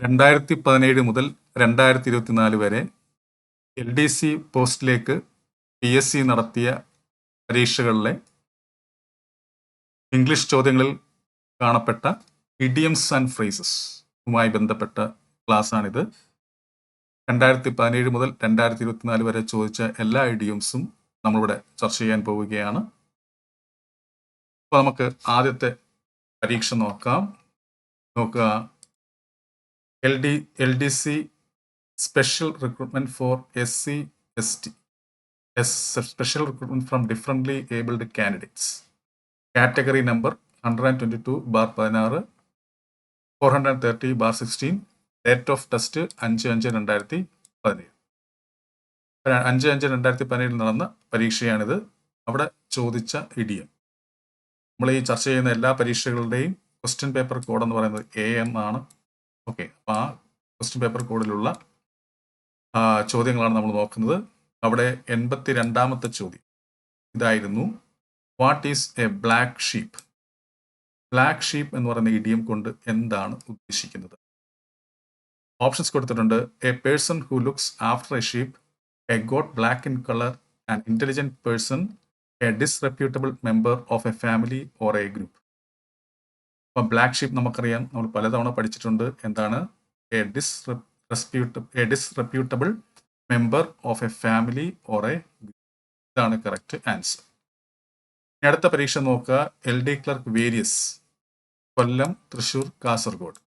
രണ്ടായിരത്തി പതിനേഴ് മുതൽ രണ്ടായിരത്തി ഇരുപത്തിനാല് വരെ എൽ ഡി സി പോസ്റ്റിലേക്ക് പി എസ് സി നടത്തിയ പരീക്ഷകളിലെ ഇംഗ്ലീഷ് ചോദ്യങ്ങളിൽ കാണപ്പെട്ട ഇഡിയംസ് ആൻഡ് ഫ്രേസസുമായി ബന്ധപ്പെട്ട ക്ലാസ്സാണിത്. രണ്ടായിരത്തി പതിനേഴ് മുതൽ രണ്ടായിരത്തി ഇരുപത്തിനാല് വരെ ചോദിച്ച എല്ലാ ഇഡിയംസും നമ്മളിവിടെ ചർച്ച ചെയ്യാൻ പോവുകയാണ്. അപ്പോൾ നമുക്ക് ആദ്യത്തെ പരീക്ഷ നോക്കാം. നോക്കുക. L D L D C special recruitment for S C S T S special recruitment from differently abled candidates category number hundred and twenty two bar പതിനാറ്. Four hundred and thirty bar sixteen date of test അഞ്ച് അഞ്ച് രണ്ടായിരത്തി പതിനേഴ്. അഞ്ച് അഞ്ച് രണ്ടായിരത്തി പതിനേഴിൽ നടന്ന പരീക്ഷയാണിത്. അവിടെ ചോദിച്ച ഇടിയം നമ്മൾ ഈ ചർച്ച ചെയ്യുന്ന എല്ലാ പരീക്ഷകളുടെയും ക്വസ്റ്റ്യൻ പേപ്പർ കോഡ് എന്ന് പറയുന്നത് എ എം ആണ്. ഓക്കെ അപ്പോൾ ആ ക്വസ്റ്റ്യൻ പേപ്പർ കോഡിലുള്ള ചോദ്യങ്ങളാണ് നമ്മൾ നോക്കുന്നത്. അവിടെ എൺപത്തി രണ്ടാമത്തെ ചോദ്യം ഇതായിരുന്നു. What is a black sheep black sheep എന്ന് പറയുന്ന ഇഡിയം കൊണ്ട് എന്താണ് ഉദ്ദേശിക്കുന്നത്? ഓപ്ഷൻസ് കൊടുത്തിട്ടുണ്ട്. A person who looks after a sheep a goat black in colour and intelligent person a disreputable member of a family or a group അപ്പോൾ black sheep നമുക്കറിയാം. നമ്മൾ പലതവണ പഠിച്ചിട്ടുണ്ട്. എന്താണ്? A ഡിസ്റെപ്യൂട്ട a disreputable member of a family or a ഇതാണ് correct answer ഇനി അടുത്ത പരീക്ഷ നോക്കുക. L D clerk various Kollam Thrissur Kasaragod.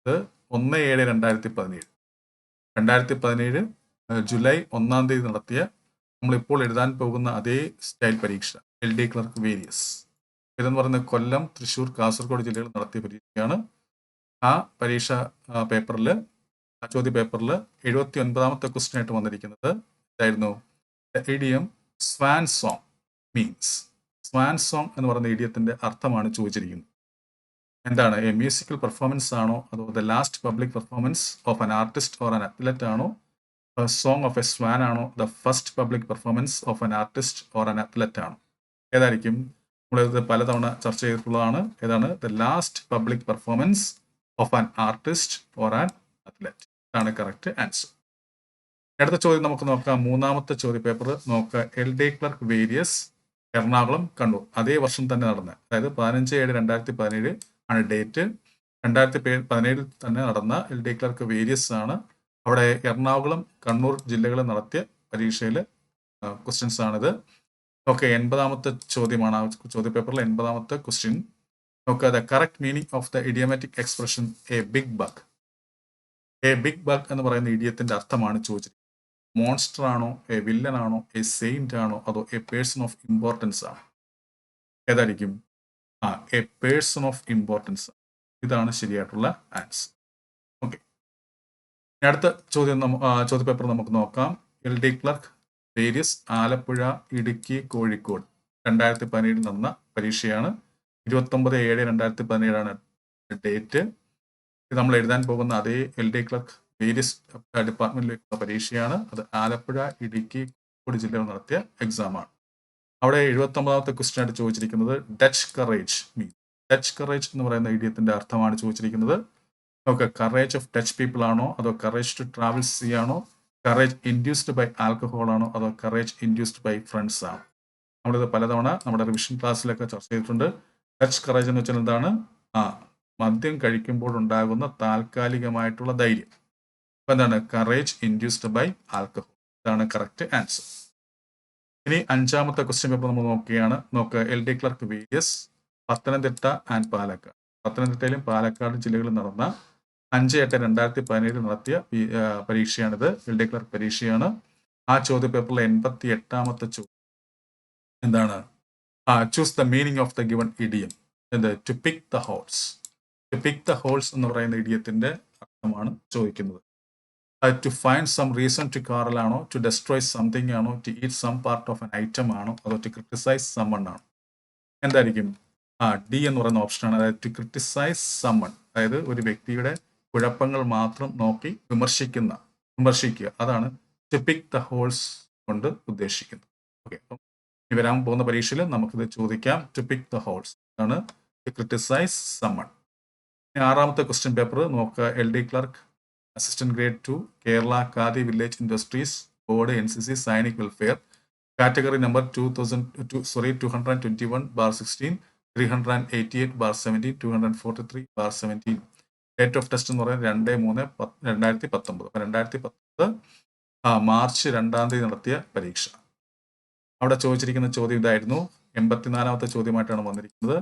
ഇത് ഒന്ന് ഏഴ് രണ്ടായിരത്തി പതിനേഴ് രണ്ടായിരത്തി പതിനേഴ് ജൂലൈ ഒന്നാം തീയതി നടത്തിയ നമ്മളിപ്പോൾ എഴുതാൻ പോകുന്ന അതേ സ്റ്റൈൽ പരീക്ഷ. എൽ ഡി ക്ലർക്ക് വേരിയസ് ഇതെന്ന് പറയുന്നത് കൊല്ലം തൃശ്ശൂർ കാസർഗോഡ് ജില്ലകൾ നടത്തിയ പരീക്ഷയാണ്. ആ പരീക്ഷ പേപ്പറിൽ ആ ചോദ്യ പേപ്പറിൽ എഴുപത്തി ഒൻപതാമത്തെ ക്വസ്റ്റ്യൻ ആയിട്ട് വന്നിരിക്കുന്നത് ഇതായിരുന്നു idiom swan song means swan song എന്ന് പറയുന്ന ഇഡിയത്തിന്റെ അർത്ഥമാണ് ചോദിച്ചിരിക്കുന്നത്. എന്താണ്? എ മ്യൂസിക്കൽ പെർഫോമൻസ് ആണോ? അതോ the last public performance of an artist or an athlete ആണോ? സോങ് ഓഫ് എ സ്വാൻ ആണോ? The first public performance of an artist or an athlete ആണോ? ഏതായിരിക്കും? നമ്മളിത് പലതവണ ചർച്ച ചെയ്തിട്ടുള്ളതാണ്. ഏതാണ്? The last public performance of an artist or an athlete ഇതാണ് കറക്റ്റ് ആൻസർ അടുത്ത ചോദ്യം നമുക്ക് നോക്കാം. മൂന്നാമത്തെ ചോദ്യ പേപ്പർ നോക്കുക. L D clerk various Ernakulam Kannur. അതേ വർഷം തന്നെ നടന്ന അതായത് പതിനഞ്ച് ഏഴ് രണ്ടായിരത്തി പതിനേഴ് ആണ് ഡേറ്റ് രണ്ടായിരത്തി പതിനേഴിൽ തന്നെ നടന്ന എൽ ഡി ക്ലർക്ക് വേരിയസ് ആണ്. അവിടെ എറണാകുളം കണ്ണൂർ ജില്ലകളിൽ നടത്തിയ പരീക്ഷയിൽ ക്വസ്റ്റ്യൻസ് ആണിത്. ഓക്കെ എൺപതാമത്തെ ചോദ്യമാണ്. ആ ചോദ്യ പേപ്പറിൽ എൺപതാമത്തെ ക്വസ്റ്റ്യൻ നോക്കുക the correct meaning of the idiomatic expression a big bug a big bug എന്ന് പറയുന്ന ഇഡിയത്തിന്റെ അർത്ഥമാണ് ചോദിച്ചിരിക്കുന്നത് മോൺസ്റ്റർ ആണോ എ വില്ലൻ ആണോ എ സെയിന്റ് ആണോ അതോ എ പേഴ്സൺ ഓഫ് ഇമ്പോർട്ടൻസ് ആണോ ഏതായിരിക്കും? ആ എ പേഴ്സൺ ഓഫ് ഇമ്പോർട്ടൻസ് ഇതാണ് ശരിയായിട്ടുള്ള ആൻസർ ഓക്കെ അടുത്ത ചോദ്യം ചോദ്യ പേപ്പർ നമുക്ക് നോക്കാം. L D clerk various Alappuzha Idukki Kozhikode. രണ്ടായിരത്തി പതിനേഴിൽ നടന്ന പരീക്ഷയാണ്. ഇരുപത്തൊമ്പത് ഏഴ് രണ്ടായിരത്തി പതിനേഴാണ് ഡേറ്റ്. ഇത് നമ്മൾ എഴുതാൻ പോകുന്ന അതേ എൽ ഡി ക്ലർക്ക് വേരിയസ് ഡിപ്പാർട്ട്മെന്റിലേക്കുള്ള പരീക്ഷയാണ്. അത് ആലപ്പുഴ ഇടുക്കി കോഴിക്കോട് ജില്ലകൾ നടത്തിയ എക്സാമാണ് അവിടെ എഴുപത്തി ഒമ്പതാമത്തെ ക്വസ്റ്റ്യൻ ആയിട്ട് ചോദിച്ചിരിക്കുന്നത് Dutch courage mean Dutch courage എന്ന് പറയുന്ന ഇഡിയത്തിന്റെ അർത്ഥമാണ് ചോദിച്ചിരിക്കുന്നത്. Okay courage of Dutch people ആണോ? അതോ കറേജ് ടു ട്രാവൽ സി ആണോ? കറേജ് ഇൻഡ്യൂസ്ഡ് ബൈ ആൽക്കഹോൾ ആണോ അതോ കറേജ് ഇൻഡ്യൂസ്ഡ് ബൈ ഫ്രണ്ട്സ് ആണോ? നമ്മളിത് പലതവണ നമ്മുടെ റിവിഷൻ ക്ലാസ്സിലൊക്കെ ചർച്ച ചെയ്തിട്ടുണ്ട്. ഡച്ച് കറേജ് എന്ന് വെച്ചാൽ എന്താണ്? ആ മദ്യം കഴിക്കുമ്പോൾ ഉണ്ടാകുന്ന താൽക്കാലികമായിട്ടുള്ള ധൈര്യം. അപ്പൊ എന്താണ്? കറേജ് ഇൻഡ്യൂസ്ഡ് ബൈ ആൽക്കഹോൾ ഇതാണ് കറക്റ്റ് ആൻസർ ഇനി അഞ്ചാമത്തെ ക്വസ്റ്റ്യൻ പേപ്പർ നമ്മൾ നോക്കുകയാണ്. നോക്കുക L D clerk V S Pathanamthitta and Palakkad. പത്തനംതിട്ടയിലും പാലക്കാട് ജില്ലകളിൽ നടന്ന അഞ്ച് എട്ട് രണ്ടായിരത്തി പതിനേഴിൽ നടത്തിയ പരീക്ഷയാണിത്. എൽ ഡി ക്ലർക്ക് പരീക്ഷയാണ്. ആ ചോദ്യ പേപ്പറിലെ എൺപത്തി എട്ടാമത്തെ ചോദ്യം എന്താണ്? ആ choose the meaning of the given idiom എന്ത്? To pick the holes to pick the holes എന്ന് പറയുന്ന ഇഡിയത്തിന്റെ അർത്ഥമാണ് ചോദിക്കുന്നത്. To find some reason to quarrel ആണോ? ടു ഡെസ്ട്രോയ് സംതിങ് ആണോ? To eat some part of an item ആണോ? അതോ ടു ക്രിട്ടിസൈസ് സമ്മൺ ആണോ? എന്തായിരിക്കും? ആ ഡി എന്ന് പറയുന്ന ഓപ്ഷനാണ് അതായത് ടു ക്രിട്ടിസൈസ് സമ്മൺ അതായത് ഒരു വ്യക്തിയുടെ കുഴപ്പങ്ങൾ മാത്രം നോക്കി വിമർശിക്കുന്ന വിമർശിക്കുക. അതാണ് ടു പിക്ക് ദ ഹോൾസ് കൊണ്ട് ഉദ്ദേശിക്കുന്നത്. ഓക്കെ അപ്പം ഇനി വരാൻ പോകുന്ന പരീക്ഷയിൽ നമുക്കിത് ചോദിക്കാം. ടു ദ ഹോൾസ് അതാണ് ടു ക്രിട്ടിസൈസ് സമ്മൺ ആറാമത്തെ ക്വസ്റ്റ്യൻ പേപ്പർ നോക്കുക. L D clerk assistant grade two Kerala Khadi village industries board N C C Sainik welfare category number two thousand two sorry two hundred and twenty one bar sixteen three hundred and eighty eight bar seventeen two hundred forty three bar seventeen date of test എന്ന് പറയുന്നത് രണ്ട് മൂന്ന് രണ്ടായിരത്തി പത്തൊമ്പത് രണ്ടായിരത്തി പത്തൊമ്പത് March രണ്ടാം തീയതി നടത്തിയ പരീക്ഷ. അവിടെ ചോദിച്ചിരിക്കുന്ന ചോദ്യം ഇതായിരുന്നു. എൺപത്തിനാലാമത്തെ ചോദ്യമായിട്ടാണ് വന്നിരിക്കുന്നത്.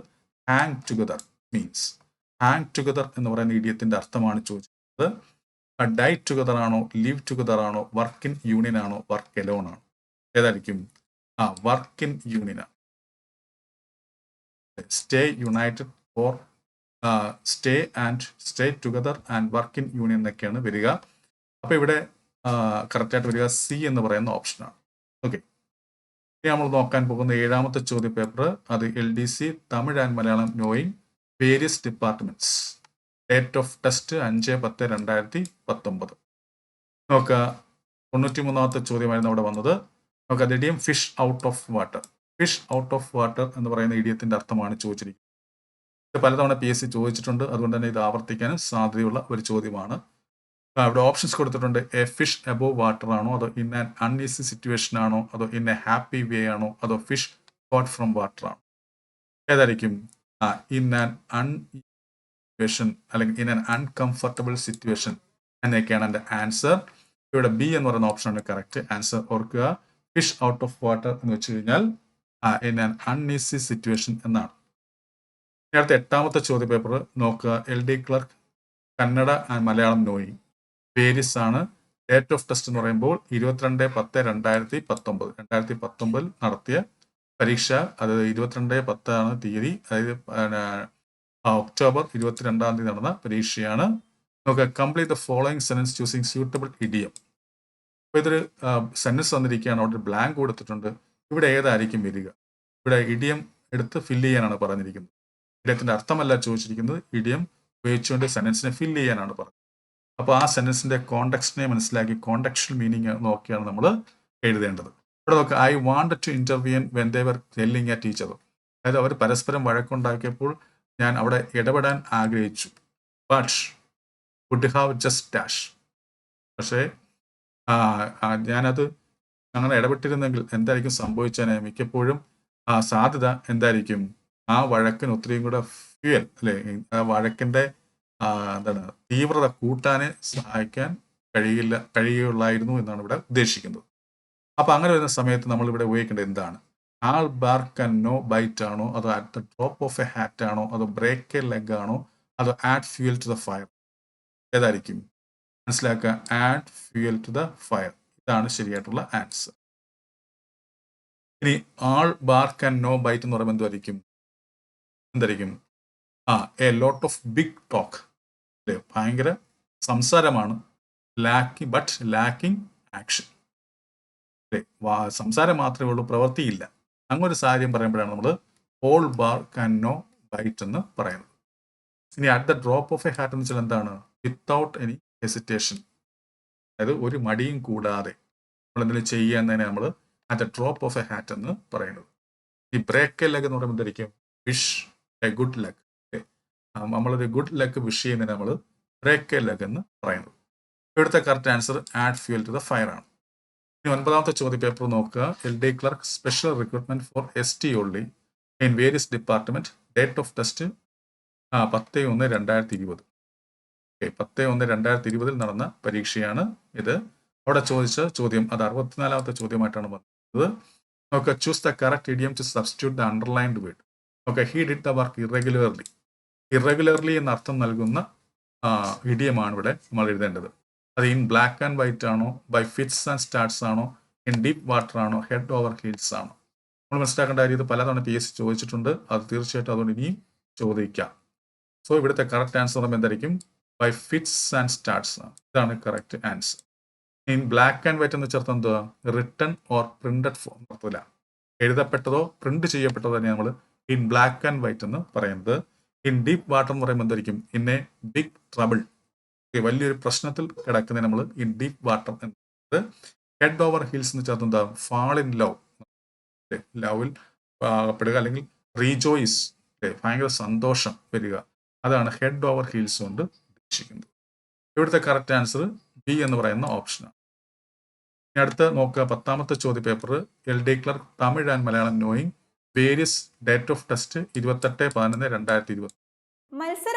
Hang together means hang together എന്ന് പറയുന്ന ഇഡിയത്തിന്റെ അർത്ഥമാണ് ചോദിച്ചിരിക്കുന്നത്. ഡൈ ടുഗദർ ആണോ ലിവ് ടുഗദർ ആണോ വർക്ക് ഇൻ യൂണിയൻ ആണോ വർക്ക് എലോൺ ആണോ? ഏതായിരിക്കും? ആ work in union stay united for stay and stay together and work in union എന്നൊക്കെയാണ് വരിക. അപ്പോൾ ഇവിടെ കറക്റ്റായിട്ട് വരിക സി എന്ന് പറയുന്ന ഓപ്ഷനാണ് ഓക്കെ ഇനി നമ്മൾ നോക്കാൻ പോകുന്ന ഏഴാമത്തെ ചോദ്യ പേപ്പർ അത് L D C Tamil and Malayalam knowing various departments date of test അഞ്ച് പത്ത് രണ്ടായിരത്തി പത്തൊമ്പത്. നോക്കുക. തൊണ്ണൂറ്റി മൂന്നാമത്തെ ചോദ്യമായിരുന്നു അവിടെ വന്നത്. നോക്കുക. Idiom fish out of water fish out of water എന്ന് പറയുന്ന ഇഡിയത്തിന്റെ അർത്ഥമാണ് ചോദിച്ചിരിക്കുന്നത്. പലതവണ പി എസ് സി ചോദിച്ചിട്ടുണ്ട്. അതുകൊണ്ട് തന്നെ ഇത് ആവർത്തിക്കാനും സാധ്യതയുള്ള ഒരു ചോദ്യമാണ്. ഇവിടെ ഓപ്ഷൻസ് കൊടുത്തിട്ടുണ്ട്. എ ഫിഷ് അബോവ് വാട്ടർ ആണോ? അതോ ഇൻ ആൻ അൺഈസി സിറ്റുവേഷൻ ആണോ? അതോ ഇൻ എ ഹാപ്പി വേ ആണോ? അതോ ഫിഷ് കോട്ട് ഫ്രം വാട്ടർ ആണോ? ഏതായിരിക്കും? ആ ഇൻ ആൻ അൺ സിറ്റുവേഷൻ അല്ലെങ്കിൽ ഇൻ ആൻ അൺകംഫർട്ടബിൾ സിറ്റുവേഷൻ എന്നൊക്കെയാണ് എന്റെ ആൻസർ ഇവിടെ ബി എന്ന് പറയുന്ന ഓപ്ഷനാണ് കറക്റ്റ് ആൻസർ ഓർക്കുക. ഫിഷ് ഔട്ട് ഓഫ് വാട്ടർ എന്ന് വെച്ച് കഴിഞ്ഞാൽ ഇൻ ആൻ അൺഈസി സിറ്റുവേഷൻ എന്നാണ്. അടുത്ത എട്ടാമത്തെ ചോദ്യ പേപ്പർ നോക്കുക. L D clerk Kannada and Malayalam knowing Paris ആണ്. ഡേറ്റ് ഓഫ് ടെസ്റ്റ് എന്ന് പറയുമ്പോൾ ഇരുപത്തിരണ്ട് പത്ത് രണ്ടായിരത്തി പത്തൊമ്പത്. രണ്ടായിരത്തി പത്തൊമ്പതിൽ നടത്തിയ പരീക്ഷ അത് ഇരുപത്തിരണ്ട് പത്താണ് തീയതി. അതായത് ഒക്ടോബർ ഇരുപത്തിരണ്ടാം തീയതി നടന്ന പരീക്ഷയാണ്. നമുക്ക് complete the following sentence choosing suitable idiom അപ്പോൾ ഇതൊരു സെന്റൻസ് തന്നിരിക്കുകയാണ്. അവിടെ ബ്ലാങ്ക് കൊടുത്തിട്ടുണ്ട്. ഇവിടെ ഏതായിരിക്കും വരിക? ഇവിടെ ഇഡിയം എടുത്ത് ഫില്ല് ചെയ്യാനാണ് പറഞ്ഞിരിക്കുന്നത്. ഇഡിയത്തിന്റെ അർത്ഥമല്ല ചോദിച്ചിരിക്കുന്നത് ഇഡിയം ഉപയോഗിച്ചുകൊണ്ട് സെന്റൻസിനെ ഫില്ല് ചെയ്യാനാണ് പറഞ്ഞത്. അപ്പോൾ ആ സെന്റൻസിന്റെ കോണ്ടക്സ്റ്റിനെ മനസ്സിലാക്കി കോണ്ടക്ഷൻ മീനിങ് നോക്കിയാണ് നമ്മൾ എഴുതേണ്ടത്. ഇവിടെ നോക്കുക I want to intervene when they were telling a teacher അതായത് അവർ പരസ്പരം വഴക്കുണ്ടാക്കിയപ്പോൾ ഞാൻ അവിടെ ഇടപെടാൻ ആഗ്രഹിച്ചു. But would have just dash പക്ഷേ ഞാനത് അങ്ങനെ ഇടപെട്ടിരുന്നെങ്കിൽ എന്തായിരിക്കും സംഭവിച്ചതിനെ മിക്കപ്പോഴും സാധ്യത എന്തായിരിക്കും? ആ വഴക്കിന് ഒത്തിരിയും കൂടെ ഫ്യൂൽ അല്ലെ? ആ വഴക്കിന്റെ എന്താണ് തീവ്രത കൂട്ടാനെ സഹായിക്കാൻ കഴിയില്ല കഴിയുള്ളായിരുന്നു എന്നാണ് ഇവിടെ ഉദ്ദേശിക്കുന്നത്. അപ്പൊ അങ്ങനെ വരുന്ന സമയത്ത് നമ്മൾ ഇവിടെ ഉപയോഗിക്കേണ്ടത് എന്താണ്? ആൾ ബാർക്ക് നോ ബൈറ്റ് ആണോ അതോ at the top of a hat ആണോ? അതോ ബ്രേക്ക് എ ലെഗ് ആണോ? അതോ add fuel to the fire ഏതായിരിക്കും? മനസ്സിലാക്കുക add fuel to the fire ഇതാണ് ശരിയായിട്ടുള്ള ആൻസർ ഇനി all bark and no bite എന്ന് പറയുമ്പോൾ എന്തായിരിക്കും എന്തായിരിക്കും ആ a lot of big talk അല്ലെ ഭയങ്കര സംസാരമാണ്. ലാക്കി ബട്ട് ലാക്കിംഗ് ആക്ഷൻ അല്ലേ സംസാരം മാത്രമേ ഉള്ളൂ പ്രവൃത്തിയില്ല. അങ്ങനെ ഒരു സാഹചര്യം പറയുമ്പോഴാണ് നമ്മൾ ഓൾ ബാർ കാൻ നോ ബൈറ്റ് എന്ന് പറയുന്നത്. ഇനി at the drop of a hat എന്ന് വെച്ചാൽ എന്താണ്? വിത്തൗട്ട് എനി ഹെസിറ്റേഷൻ അതായത് ഒരു മടിയും കൂടാതെ നമ്മൾ എന്തെങ്കിലും ചെയ്യുക എന്നതിനെ നമ്മൾ at the drop of a hat എന്ന് പറയുന്നത്. ഈ ബ്രേക്ക് ലെഗ് എന്ന് പറയുമ്പോൾ എന്തായിരിക്കും വിഷ് ഗുഡ് ലക്ക്. നമ്മളൊരു ഗുഡ് ലക്ക് വിഷ് ചെയ്യുന്നതിന് നമ്മൾ ബ്രേക്ക് ലക്ക് എന്ന് പറയുന്നത്. ഇവിടുത്തെ correct answer add fuel to the fire ആണ്. ഇനി ഒൻപതാമത്തെ ചോദ്യ പേപ്പർ നോക്കുക. L D clerk special recruitment for S T only in various department date of test പത്ത് ഒന്ന് രണ്ടായിരത്തി ഇരുപത് ഓക്കെ പത്ത് ഒന്ന് രണ്ടായിരത്തി ഇരുപതിൽ നടന്ന പരീക്ഷയാണ് ഇത്. അവിടെ ചോദിച്ച ചോദ്യം അത് അറുപത്തിനാലാമത്തെ ചോദ്യമായിട്ടാണ് വന്നത്. നോക്കുക choose the correct idiom to substitute the underlined word okay he did the work irregularly irregularly എന്ന അർത്ഥം നൽകുന്ന ഇഡിയമാണ് ഇവിടെ നമ്മൾ എഴുതേണ്ടത്. അത് ഇൻ ബ്ലാക്ക് ആൻഡ് വൈറ്റ് ആണോ ബൈ ഫിറ്റ്സ് ആൻഡ് സ്റ്റാർട്സ് ആണോ ഇൻ ഡീപ്പ് വാട്ടർ ആണോ ഹെഡ് ഓവർ ഹീൽസ് ആണോ? നമ്മൾ മനസ്സിലാക്കേണ്ട കാര്യം ഇത് പലതവണ പി എസ് ചോദിച്ചിട്ടുണ്ട്. അത് തീർച്ചയായിട്ടും അതുകൊണ്ട് ഇനിയും ചോദിക്കാം. സോ ഇവിടുത്തെ കറക്റ്റ് ആൻസർ എന്തായിരിക്കും? ബൈ ഫിറ്റ്സ് ആൻഡ് സ്റ്റാർട്സ് ഇതാണ് correct answer in black and white എന്ന് ചേർത്ത് എന്തുവാ? റിട്ടൺ ഓർ പ്രിന്റഡ് ഫോം എഴുതപ്പെട്ടതോ പ്രിന്റ് ചെയ്യപ്പെട്ടതോ തന്നെ നമ്മൾ ഇൻ ബ്ലാക്ക് ആൻഡ് വൈറ്റ് എന്ന് പറയുന്നത് ഇൻ ഡീപ്പ് വാട്ടർ എന്ന് പറയുമ്പോൾ എന്തായിരിക്കും? ഇൻ എ ബിഗ് ട്രബിൾ വലിയൊരു പ്രശ്നത്തിൽ കിടക്കുന്നതിന് നമ്മൾ ഇൻ ഡീപ്പ് വാട്ടർ എന്നത് ഹെഡ് ഓവർ ഹിൽസ് എന്ന് ചേർത്ത് എന്താ? ഫാൾ ഇൻ ലവ് ലവിൽ പെടുക അല്ലെങ്കിൽ റീജോയിസ് ഭയങ്കര സന്തോഷം വരിക. അതാണ് ഹെഡ് ഓവർ ഹീൽസ് കൊണ്ട് ഉദ്ദേശിക്കുന്നത്. ഇവിടുത്തെ കറക്റ്റ് ആൻസർ ബി എന്ന് പറയുന്ന ഓപ്ഷനാണ് ഇനി അടുത്ത നോക്കുക. പത്താമത്തെ ചോദ്യ paper L D clerk Tamil and Malayalam knowing various date of test ഇരുപത്തെട്ട് പതിനൊന്ന് രണ്ടായിരത്തി മത്സര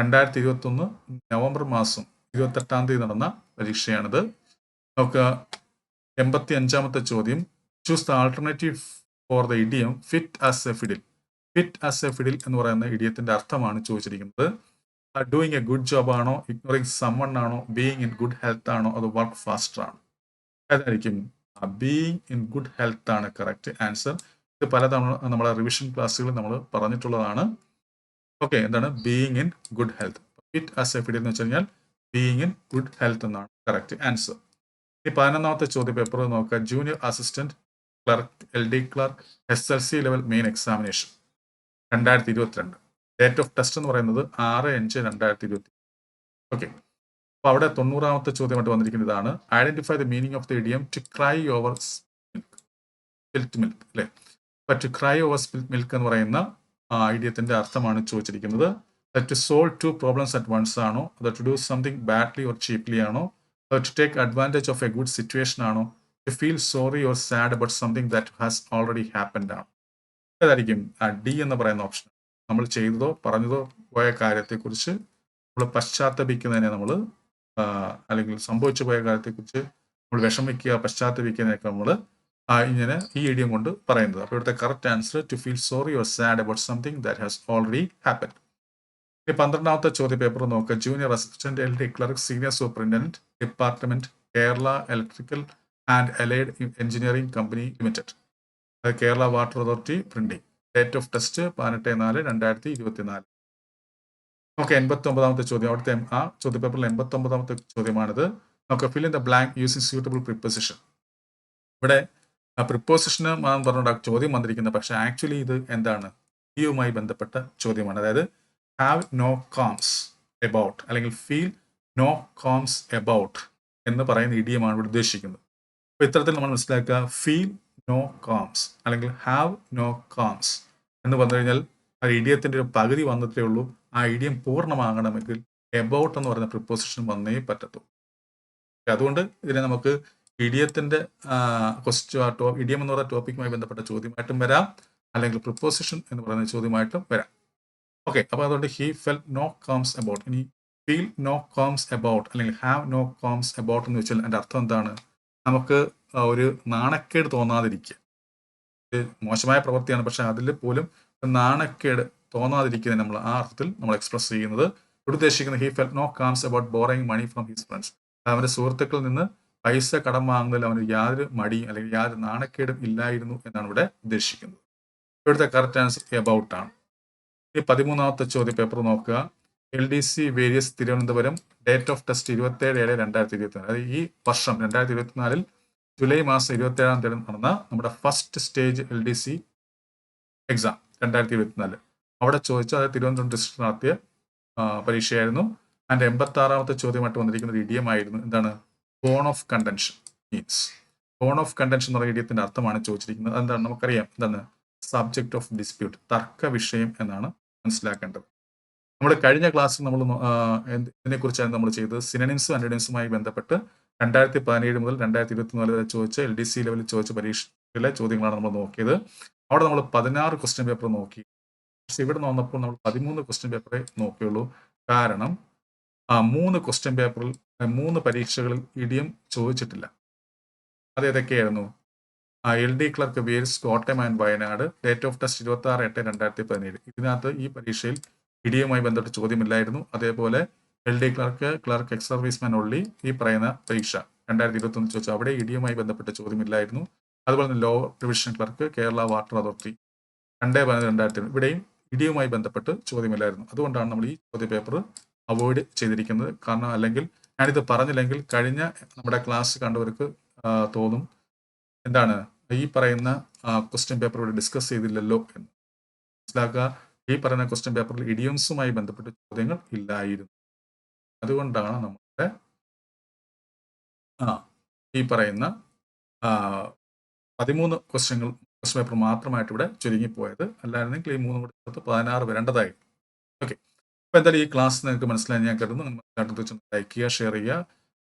രണ്ടായിരത്തി ഇരുപത്തി ഒന്ന് നവംബർ മാസം ഇരുപത്തെട്ടാം തീയതി നടന്ന പരീക്ഷയാണിത്. നമുക്ക് എൺപത്തി അഞ്ചാമത്തെ ചോദ്യം. Choose the alternative for the idiom fit as a fiddle fit as a fiddle എന്ന് പറയുന്ന ഇഡിയത്തിന്റെ അർത്ഥമാണ് ചോദിച്ചിരിക്കുന്നത്. ഡൂയിങ് എ ഗുഡ് ജോബ് ആണോ ഇഗ്നോറിങ് സമ്മൺ ആണോ ബീയിങ് ഇൻ ഗുഡ് ഹെൽത്ത് ആണോ അത് വർക്ക് ഫാസ്റ്റർ ആണ്? അതായിരിക്കും. ബീയിങ് ഇൻ ഗുഡ് ഹെൽത്ത് ആണ് കറക്റ്റ് ആൻസർ ഇത് പലതവണ നമ്മളെ റിവിഷൻ ക്ലാസ്സുകളിൽ നമ്മൾ പറഞ്ഞിട്ടുള്ളതാണ്. ഓക്കെ എന്താണ്? Being in good health fit as a fiddle എന്ന് വെച്ച് കഴിഞ്ഞാൽ ബീയിങ് ഇൻ ഗുഡ് ഹെൽത്ത് എന്നാണ്. കറക്റ്റ് ആൻസർ ഈ പതിനൊന്നാമത്തെ ചോദ്യ പേപ്പർ നോക്കുക. Junior assistant clerk L D clerk S L C level main examination രണ്ടായിരത്തി ഇരുപത്തിരണ്ട് ഡേറ്റ് ഓഫ് ടെസ്റ്റ് എന്ന് പറയുന്നത് ആറ് അഞ്ച് രണ്ടായിരത്തി ഇരുപത്തി ഓക്കെ അപ്പോൾ അവിടെ തൊണ്ണൂറാമത്തെ ചോദ്യമായിട്ട് വന്നിരിക്കുന്നത് ഇതാണ്. Identify the meaning of the idiom to cry over spilt milk അല്ലേ? അപ്പൊ to cry over spilt milk എന്ന് പറയുന്ന ഐഡിയത്തിന്റെ അർത്ഥമാണ് ചോദിച്ചിരിക്കുന്നത്. To solve two problems at once ആണോ? അത് to do something badly or cheaply ആണോ? To take advantage of a good situation ആണോ? To feel sorry or sad about something that has already happened ആണ്? അതായിരിക്കും ഡി എന്ന് പറയുന്ന option നമ്മൾ ചെയ്തതോ പറഞ്ഞതോ പോയ കാര്യത്തെക്കുറിച്ച് നമ്മൾ പശ്ചാത്തപിക്കുന്നതിനെ നമ്മൾ അല്ലെങ്കിൽ സംഭവിച്ചു പോയ കാര്യത്തെക്കുറിച്ച് നമ്മൾ വിഷമിക്കുക പശ്ചാത്തപിക്കുന്നതിനൊക്കെ നമ്മൾ ഇങ്ങനെ ഈ ഇഡിയം കൊണ്ട് പറയുന്നത്. അപ്പോൾ ഇവിടുത്തെ correct answer to feel sorry or sad about something that has already happen ഇനി പന്ത്രണ്ടാമത്തെ ചോദ്യ പേപ്പർ നോക്കുക junior assistant L D clerk senior superintendent department Kerala electrical and allied engineering company limited Kerala water authority printing date of test പതിനെട്ട് നാല് രണ്ടായിരത്തി ഇരുപത്തിനാല്. നമുക്ക് എൺപത്തി ഒമ്പതാമത്തെ ചോദ്യം. അവിടുത്തെ ആ ചോദ്യ പേപ്പറിൽ എൺപത്തി ഒമ്പതാമത്തെ ചോദ്യമാണിത്. നമുക്ക് fill in the blank using suitable preposition ഇവിടെ പ്രിപ്പോസിഷന് പറഞ്ഞുകൊണ്ട് ചോദ്യം വന്നിരിക്കുന്നത് പക്ഷെ ആക്ച്വലി ഇത് എന്താണ്? ഇയുമായി ബന്ധപ്പെട്ട ചോദ്യമാണ്. അതായത് ഹാവ് നോ കോംസ് എബൌട്ട് അല്ലെങ്കിൽ ഫീൽ നോ കോംസ് എബൌട്ട് എന്ന് പറയുന്ന ഇടിയമാണ് ഇവിടെ ഉദ്ദേശിക്കുന്നത്. അപ്പോൾ ഇത്തരത്തിൽ നമ്മൾ മനസ്സിലാക്കുക ഫീൽ നോ കോംസ് അല്ലെങ്കിൽ ഹാവ് നോ കോംസ് എന്ന് പറഞ്ഞു കഴിഞ്ഞാൽ ആ ഇടിയത്തിന്റെ ഒരു പകുതി വന്നിട്ടേ ഉള്ളൂ. ആ ഇഡിയം പൂർണമാകണമെങ്കിൽ എബൌട്ട് എന്ന് പറയുന്ന പ്രിപ്പോസിഷൻ വന്നേ പറ്റത്തുള്ളൂ. അതുകൊണ്ട് ഇതിനെ നമുക്ക് ഇഡിയത്തിന്റെ ക്വസ്റ്റ്യൻ ഇഡിയം എന്ന് പറഞ്ഞ ടോപ്പിക്കുമായി ബന്ധപ്പെട്ട ചോദ്യമായിട്ടും വരാം. അല്ലെങ്കിൽ പ്രിപ്പോസിഷൻ എന്ന് പറയുന്ന ചോദ്യമായിട്ടും വരാം. ഓക്കെ അപ്പോൾ അതുകൊണ്ട് he fell no qualms about ഇനി ഫീൽ നോ കോംസ് അബൌട്ട് അല്ലെങ്കിൽ ഹാവ് നോ കോംസ് അബൌട്ട് എന്ന് വെച്ചാൽ എന്റെ അർത്ഥം എന്താണ്? നമുക്ക് ഒരു നാണക്കേട് തോന്നാതിരിക്കുക. മോശമായ പ്രവൃത്തിയാണ് പക്ഷെ അതിൽ പോലും നാണക്കേട് തോന്നാതിരിക്കുന്നത് നമ്മൾ ആ അർത്ഥത്തിൽ നമ്മൾ എക്സ്പ്രസ് ചെയ്യുന്നത്. ഉദ്ദേശിക്കുന്നത് he fell no qualms about borrowing money from his friends അവന്റെ സുഹൃത്തുക്കളിൽ നിന്ന് പൈസ കടം വാങ്ങുന്നതിൽ അവന് യാതൊരു മടിയും അല്ലെങ്കിൽ യാതൊരു നാണക്കേടും ഇല്ലായിരുന്നു എന്നാണ് ഇവിടെ ഉദ്ദേശിക്കുന്നത്. ഇവിടുത്തെ കറക്റ്റ് ആൻസർ എബൌട്ട് ആണ്. ഈ പതിമൂന്നാമത്തെ ചോദ്യ പേപ്പർ നോക്കുക. L D C various Thiruvananthapuram date of test ഇരുപത്തേഴ് ഏഴ് രണ്ടായിരത്തി ഇരുപത്തി നാല് അതായത് ഈ വർഷം രണ്ടായിരത്തി ഇരുപത്തിനാലിൽ ജൂലൈ മാസം ഇരുപത്തി ഏഴാം തീയതി നടന്ന നമ്മുടെ first stage L D C exam രണ്ടായിരത്തി ഇരുപത്തിനാല് അവിടെ ചോദിച്ച അതായത് തിരുവനന്തപുരം ഡിസ്ട്രിക്ട് നടത്തിയ പരീക്ഷയായിരുന്നു. അതിന്റെ എൺപത്തി ആറാമത്തെ ചോദ്യമായിട്ട് വന്നിരിക്കുന്നത് ഇഡിയം ആയിരുന്നു. എന്താണ്? Bone of contention means bone of contention എന്ന് പറയുന്ന ഇഡിയത്തിന്റെ അർത്ഥമാണ് ചോദിച്ചിരിക്കുന്നത്. എന്താണ് നമുക്കറിയാം. എന്താണ് സബ്ജക്ട് ഓഫ് ഡിസ്പ്യൂട്ട് തർക്ക വിഷയം എന്നാണ് മനസ്സിലാക്കേണ്ടത്. നമ്മൾ കഴിഞ്ഞ ക്ലാസ്സിൽ നമ്മൾ ഇതിനെക്കുറിച്ചാണ് നമ്മൾ ചെയ്തത്. സിനനിംസും അന്റണിംസുമായി ബന്ധപ്പെട്ട് രണ്ടായിരത്തി പതിനേഴ് മുതൽ രണ്ടായിരത്തി ഇരുപത്തിനാല് വരെ ചോദിച്ച എൽ ഡി സി ലെവലിൽ ചോദിച്ച പരീക്ഷയിലെ ചോദ്യങ്ങളാണ് നമ്മൾ നോക്കിയത്. അവിടെ നമ്മൾ പതിനാറ് ക്വസ്റ്റ്യൻ പേപ്പർ നോക്കി. പക്ഷെ ഇവിടെ നിന്ന് വന്നപ്പോൾ നമ്മൾ പതിമൂന്ന് ക്വസ്റ്റ്യൻ പേപ്പറേ നോക്കിയുള്ളൂ. കാരണം മൂന്ന് ക്വസ്റ്റ്യൻ പേപ്പറിൽ മൂന്ന് പരീക്ഷകളിൽ ഇടിയും ചോദിച്ചിട്ടില്ല. അത് ഏതൊക്കെയായിരുന്നു? L D clerk whales Kottayam and Wayanad date of test ഇരുപത്തി ആറ് എട്ട് രണ്ടായിരത്തി പതിനേഴ് ഇതിനകത്ത് ഈ പരീക്ഷയിൽ ഇടിയുമായി ബന്ധപ്പെട്ട് ചോദ്യമില്ലായിരുന്നു. അതേപോലെ L D clerk clerk ex serviceman only ഈ പറയുന്ന പരീക്ഷ രണ്ടായിരത്തി ഇരുപത്തി ഒന്ന് ചോദിച്ചു. അവിടെ ഇടിയുമായി ബന്ധപ്പെട്ട ചോദ്യമില്ലായിരുന്നു. അതുപോലെ തന്നെ law revision clerk Kerala water authority രണ്ടേ പതിനൊന്ന് രണ്ടായിരത്തി ഇവിടെയും ഇടിയുമായി ബന്ധപ്പെട്ട് ചോദ്യമില്ലായിരുന്നു. അതുകൊണ്ടാണ് നമ്മൾ ഈ ചോദ്യ പേപ്പർ അവോയ്ഡ് ചെയ്തിരിക്കുന്നത്. കാരണം അല്ലെങ്കിൽ ഞാനിത് പറഞ്ഞില്ലെങ്കിൽ കഴിഞ്ഞ നമ്മുടെ ക്ലാസ് കണ്ടവർക്ക് തോന്നും. എന്താണ്? ഈ പറയുന്ന ക്വസ്റ്റ്യൻ പേപ്പർ ഇവിടെ ഡിസ്കസ് ചെയ്തില്ലല്ലോ എന്ന്. മനസ്സിലാക്കുക? ഈ പറയുന്ന ക്വസ്റ്റ്യൻ പേപ്പറിൽ ഇഡിയംസുമായി ബന്ധപ്പെട്ട ചോദ്യങ്ങൾ ഇല്ലായിരുന്നു. അതുകൊണ്ടാണ് നമ്മുടെ ആ ഈ പറയുന്ന പതിമൂന്ന് ക്വസ്റ്റ്യങ്ങൾ ക്വസ്റ്റ്യൻ പേപ്പർ മാത്രമായിട്ട് ഇവിടെ ചുരുങ്ങിപ്പോയത്. അല്ലായിരുന്നെങ്കിൽ ഈ മൂന്നും കൂടി ചേർത്ത് പതിനാറ് വരേണ്ടതായി ഓക്കെ അപ്പോൾ എന്തായാലും ഈ ക്ലാസ് നിങ്ങൾക്ക് മനസ്സിലായി ഞാൻ കരുതുന്നു. നിങ്ങൾ മനസ്സിലാക്കി തീർച്ചയായും ലൈക്ക് ചെയ്യുക ഷെയർ ചെയ്യുക.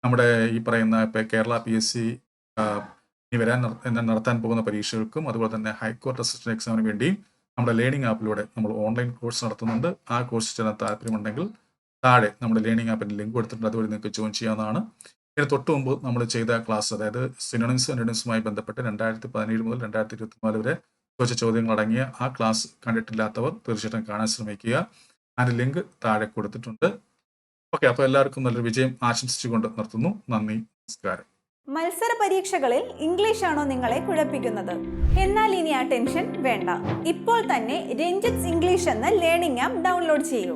നമ്മുടെ ഈ പറയുന്ന ഇപ്പോൾ കേരള പി എസ് സി ഇനി വരാൻ നടത്താൻ പോകുന്ന പരീക്ഷകൾക്കും അതുപോലെ തന്നെ ഹൈക്കോർട്ട് അസിസ്റ്റന്റ് എക്സാമിന് വേണ്ടിയും നമ്മുടെ ലേണിംഗ് ആപ്പിലൂടെ നമ്മൾ ഓൺലൈൻ കോഴ്സ് നടത്തുന്നുണ്ട്. ആ കോഴ്സ് ചെയ്യാൻ താല്പര്യമുണ്ടെങ്കിൽ താഴെ നമ്മുടെ ലേണിംഗ് ആപ്പിന്റെ ലിങ്ക് കൊടുത്തിട്ടുണ്ട്. അതുവഴി നിങ്ങൾക്ക് ജോയിൻ ചെയ്യാവുന്നതാണ്. ഇതിന് തൊട്ട് മുമ്പ് നമ്മൾ ചെയ്ത ക്ലാസ് അതായത് സിനോണിംസ് അനോണിംസുമായി ബന്ധപ്പെട്ട് രണ്ടായിരത്തി പതിനേഴ് മുതൽ രണ്ടായിരത്തി ഇരുപത്തിനാല് വരെ ചോദിച്ച ചോദ്യങ്ങൾ അടങ്ങിയ ആ ക്ലാസ് കണ്ടിട്ടില്ലാത്തവർ തീർച്ചയായിട്ടും കാണാൻ ശ്രമിക്കുക. അതിന്റെ ലിങ്ക് താഴെ കൊടുത്തിട്ടുണ്ട്. ഓക്കെ അപ്പോൾ എല്ലാവർക്കും നല്ലൊരു വിജയം ആശംസിച്ചുകൊണ്ട് നിർത്തുന്നു. നന്ദി നമസ്കാരം. മത്സര പരീക്ഷകളിൽ ഇംഗ്ലീഷ് ആണോ നിങ്ങളെ കുഴപ്പിക്കുന്നത്? എന്നാൽ ഇനി ആ ടെൻഷൻ വേണ്ട. ഇപ്പോൾ തന്നെ രഞ്ജിത്സ് ഇംഗ്ലീഷ് എന്ന ലേണിംഗ് ആപ്പ് ഡൗൺലോഡ് ചെയ്യൂ.